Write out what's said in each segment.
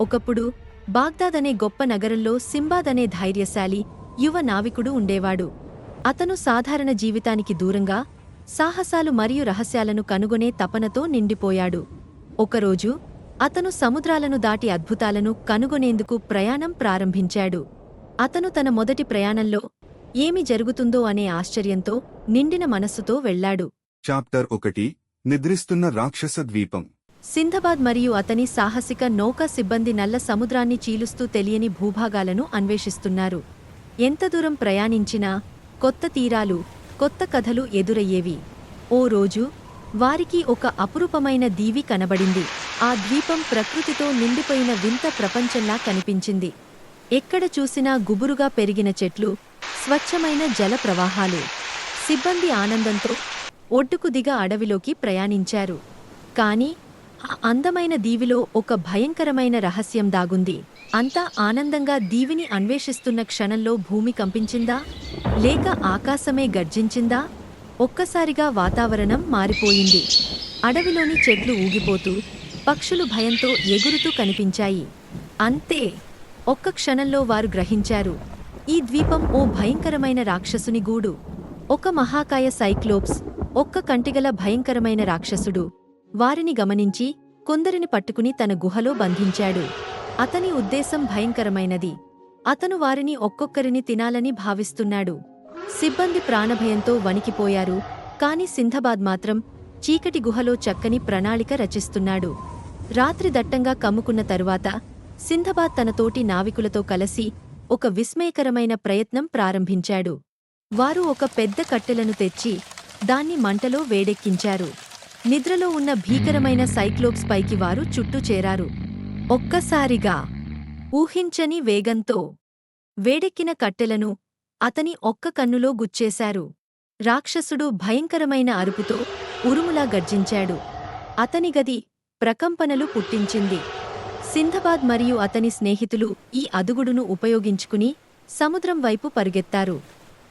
ఒకప్పుడు బాగ్దాద్ అనే గొప్ప నగరంలో సింబాద్ అనే ధైర్యశాలి యువ నావికుడు ఉండేవాడు. అతను సాధారణ జీవితానికి దూరంగా సాహసాలు మరియు రహస్యాలను కనుగొనే తపనతో నిండిపోయాడు. ఒకరోజు అతను సముద్రాలను దాటి అద్భుతాలను కనుగొనేందుకు ప్రయాణం ప్రారంభించాడు. అతను తన మొదటి ప్రయాణంలో ఏమి జరుగుతుందో అనే ఆశ్చర్యంతో నిండిన మనస్సుతో వెళ్ళాడు. చాప్టర్ ఒకటి నిద్రిస్తున్న రాక్షస ద్వీపం. సింధబాద్ మరియు అతని సాహసిక నౌకా సిబ్బంది నల్ల సముద్రాన్ని చీలుస్తూ తెలియని భూభాగాలను అన్వేషిస్తున్నారు. ఎంత దూరం ప్రయాణించినా కొత్త తీరాలు కొత్త కథలు ఎదురయ్యేవి. ఓ రోజు వారికి ఒక అపురూపమైన దీవి కనబడింది. ఆ ద్వీపం ప్రకృతితో నిండిపోయిన వింత ప్రపంచంలా కనిపించింది. ఎక్కడ చూసినా గుబురుగా పెరిగిన చెట్లు స్వచ్ఛమైన జల ప్రవాహాలు. సిబ్బంది ఆనందంతో ఒడ్డుకు దిగ అడవిలోకి ప్రయాణించారు. కానీ ఆ అందమైన దీవిలో ఒక భయంకరమైన రహస్యం దాగుంది. అంతా ఆనందంగా దీవిని అన్వేషిస్తున్న క్షణంలో భూమి కంపించిందా? లేక ఆకాశమే గర్జించిందా? ఒక్కసారిగా వాతావరణం మారిపోయింది. అడవిలోని చెట్లు ఊగిపోతూ పక్షులు భయంతో ఎగురుతూ కనిపించాయి. అంతే! ఒక్క క్షణంలో వారు గ్రహించారు. ఈ ద్వీపం ఓ భయంకరమైన రాక్షసుని గూడు. ఒక మహాకాయ సైక్లోప్స్ ఒక్క కంటిగల భయంకరమైన రాక్షసుడు. వారిని గమనించి కొందరిని పట్టుకుని తన గుహలో బంధించాడు. అతని ఉద్దేశం భయంకరమైనది. అతను వారిని ఒక్కొక్కరిని తినాలని భావిస్తున్నాడు. సిబ్బంది ప్రాణభయంతో వణికిపోయారు. కాని సింధబాద్ మాత్రం చీకటి గుహలో చక్కని ప్రణాళిక రచిస్తున్నాడు. రాత్రి దట్టంగా కమ్ముకున్న తరువాత సింధబాద్ తన తోటి నావికులతో కలిసి ఒక విస్మయకరమైన ప్రయత్నం ప్రారంభించాడు. వారు ఒక పెద్ద కట్టెలను తెచ్చి దాన్ని మంటలో వేడెక్కించారు. నిద్రలో ఉన్న భీకరమైన సైక్లోప్స్ పైకి వారు చుట్టూ చేరారు. ఒక్కసారిగా ఊహించని వేగంతో వేడెక్కిన కట్టెలను అతని ఒక్క కన్నులో గుచ్చేశారు. రాక్షసుడు భయంకరమైన అరుపుతో ఉరుములా గర్జించాడు. అతని గది ప్రకంపనలు పుట్టించింది. సింధబాద్ మరియు అతని స్నేహితులు ఈ అదుగుడును ఉపయోగించుకుని సముద్రం వైపు పరుగెత్తారు.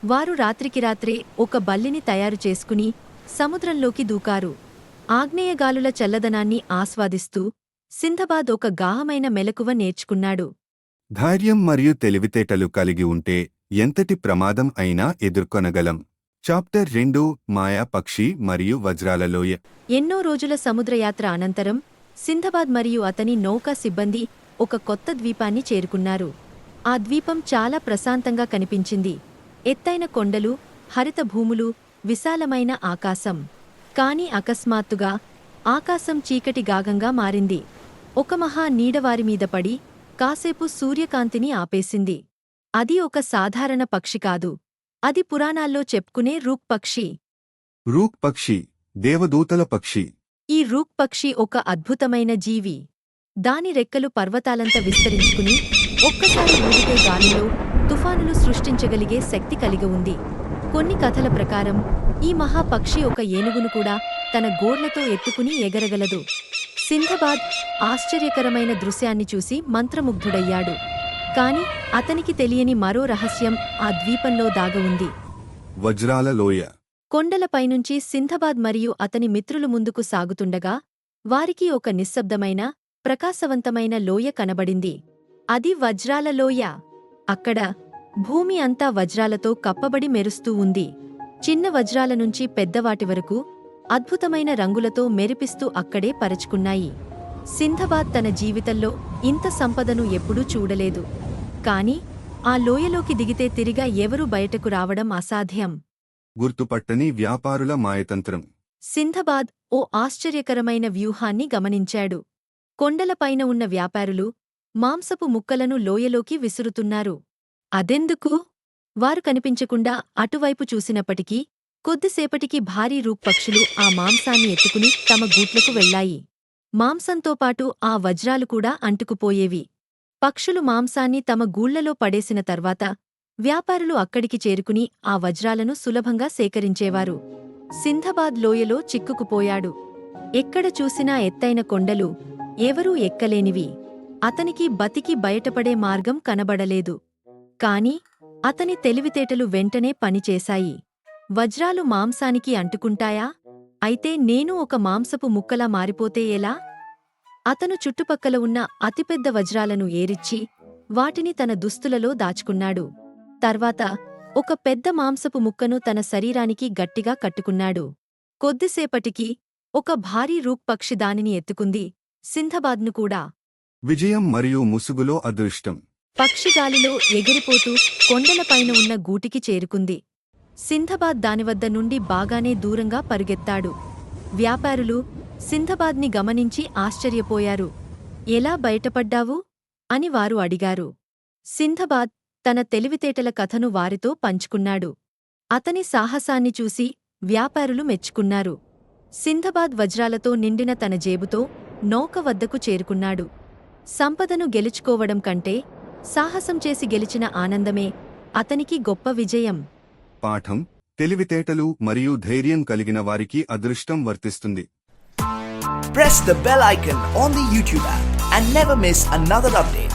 వారు రాత్రికి రాత్రే ఒక బల్లిని తయారు చేసుకుని సముద్రంలోకి దూకారు. ఆగ్నేయగాలుల చల్లదనాన్ని ఆస్వాదిస్తూ సింధబాద్ ఒక గాహమైన మెలకువ నేర్చుకున్నాడు. ధైర్యం మరియు తెలివితేటలు కలిగి ఉంటే ఎంతటి ప్రమాదం అయినా ఎదుర్కొనగలం. చాప్టర్ రెండు మాయా పక్షి మరియు వజ్రాల లోయ. ఎన్నో రోజుల సముద్రయాత్ర అనంతరం సింధబాద్ మరియు అతని నౌకా సిబ్బంది ఒక కొత్త ద్వీపాన్ని చేరుకున్నారు. ఆ ద్వీపం చాలా ప్రశాంతంగా కనిపించింది. ఎత్తైన కొండలు హరిత భూములు విశాలమైన ఆకాశం. కాని అకస్మాత్తుగా ఆకాశం చీకటి గాగంగా మారింది. ఒక మహా నీడవారి మీద పడి కాసేపు సూర్యకాంతిని ఆపేసింది. అది ఒక సాధారణ పక్షి కాదు. అది పురాణాల్లో చెప్పుకునే రూక్ పక్షి. రూక్ పక్షి దేవదూతల పక్షి. ఈ రూక్ పక్షి ఒక అద్భుతమైన జీవి. దాని రెక్కలు పర్వతాలంత విస్తరించుకుని ఒక్కసారి ఊగితే గాలిలో తుఫానులు సృష్టించగలిగే శక్తి కలిగి ఉంది. కొన్ని కథల ప్రకారం ఈ మహాపక్షి ఒక ఏనుగును కూడా తన గోర్లతో ఎత్తుకుని ఎగరగలదు. సింధబాద్ ఆశ్చర్యకరమైన దృశ్యాన్ని చూసి మంత్రముగ్ధుడయ్యాడు. కాని అతనికి తెలియని మరో రహస్యం ఆ ద్వీపంలో దాగ ఉంది. వజ్రాల లోయ. కొండలపైనుంచి సింధబాద్ మరియు అతని మిత్రులు ముందుకు సాగుతుండగా వారికి ఒక నిశ్శబ్దమైన ప్రకాశవంతమైన లోయ కనబడింది. అది వజ్రాల లోయ. అక్కడ భూమి అంతా వజ్రాలతో కప్పబడి మెరుస్తూ ఉంది. చిన్న వజ్రాల నుంచి పెద్దవాటి వరకు అద్భుతమైన రంగులతో మెరిపిస్తూ అక్కడే పరచుకున్నాయి. సింధబాద్ తన జీవితంలో ఇంత సంపదను ఎప్పుడూ చూడలేదు. కాని ఆ లోయలోకి దిగితే తిరిగా ఎవరూ బయటకు రావడం అసాధ్యం. గుర్తుపట్టని వ్యాపారుల మాయతంత్రం. సింధబాద్ ఓ ఆశ్చర్యకరమైన వ్యూహాన్ని గమనించాడు. కొండలపైన ఉన్న వ్యాపారులు మాంసపు ముక్కలను లోయలోకి విసురుతున్నారు. అదెందుకు? వారు కనిపించకుండా అటువైపు చూసినప్పటికీ కొద్దిసేపటికి భారీ రూప్ పక్షులు ఆ మాంసాన్ని ఎత్తుకుని తమ గూట్లకు వెళ్ళాయి మాంసంతో పాటు ఆ వజ్రాలు కూడా అంటుకుపోయేవి. పక్షులు మాంసాన్ని తమ గూళ్ళలో పడేసిన తర్వాత వ్యాపారులు అక్కడికి చేరుకుని ఆ వజ్రాలను సులభంగా సేకరించేవారు. సింధబాద్ లోయలో చిక్కుకుపోయాడు. ఎక్కడ చూసినా ఎత్తైన కొండలు ఎవరూ ఎక్కలేనివి. అతనికి బతికి బయటపడే మార్గం కనబడలేదు. కాని అతని తెలివితేటలు వెంటనే పనిచేశాయి. వజ్రాలు మాంసానికి అంటుకుంటాయా? అయితే నేను ఒక మాంసపు ముక్కలా మారిపోతే ఎలా? అతను చుట్టుపక్కల ఉన్న అతిపెద్ద వజ్రాలను ఏరిచ్చి వాటిని తన దుస్తులలో దాచుకున్నాడు. తర్వాత ఒక పెద్ద మాంసపు ముక్కను తన శరీరానికి గట్టిగా కట్టుకున్నాడు. కొద్దిసేపటికి ఒక భారీ రూక్పక్షి దానిని ఎత్తుకుంది సింధబాద్ను కూడా. విజయం మరియు ముసుగులో అదృష్టం. పక్షి గాలిలో ఎగిరిపోతూ కొండలపైన ఉన్న గూటికి చేరుకుంది. సింధబాద్ దానివద్ద నుండి బాగానే దూరంగా పరుగెత్తాడు. వ్యాపారులు సింధబాద్ని గమనించి ఆశ్చర్యపోయారు. ఎలా బయటపడ్డావు? అని వారు అడిగారు. సింధబాద్ తన తెలివితేటల కథను వారితో పంచుకున్నాడు. అతని సాహసాన్ని చూసి వ్యాపారులు మెచ్చుకున్నారు. సింధబాద్ వజ్రాలతో నిండిన తన జేబుతో నౌక వద్దకు చేరుకున్నాడు. సంపదను గెలుచుకోవడం కంటే సాహసం చేసి గెలిచిన ఆనందమే అతనికి గొప్ప విజయం పాఠం తెలివితేటలు మరియు ధైర్యం కలిగిన వారికి అదృష్టం వర్తిస్తుంది Press the bell icon on the YouTube app and never miss another update.